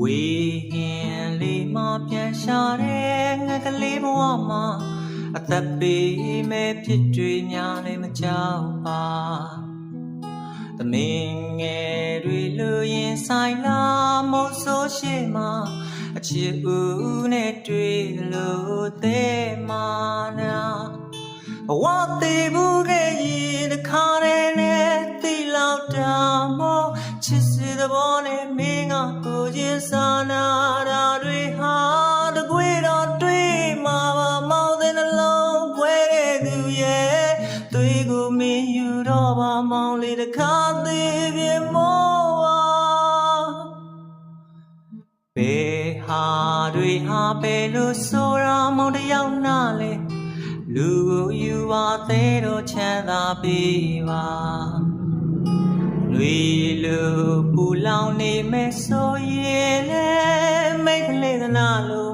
ဝေဟင်လေးမပြန်ရှာတဲ့ငါကလေးဘဝမှာအသက်ပေးမဲ့ဖြစ်တွေများလည်းမကြောက်ပါသမင်ငယ်တွေလူရင်ဆိုင်လာမို့ဆိုရှိမှအချစ်ဦးနဲ့တွေ့လို့တဲ့မာနာဘဝသေးဘူးခဲ့ရင်တစ်ခါတည်းနဲ့သိလောက်တာမို့ချစ်စတဲ့ဘောနဲ့မင်းကကိုချ ကိုမင်းယူတော့ပါမောင်းလေးတစ်ခါသေးပြမောပါဘေဟာတွေဟာပဲလို့ဆိုရမောင်တယောက်နာလေလူကိုယူပါသေးတော့ချမ်းသာပေးပါလူလူပူလောင်နေမဲ့ဆိုရင်လေမိတ်ကလေးသနာလို့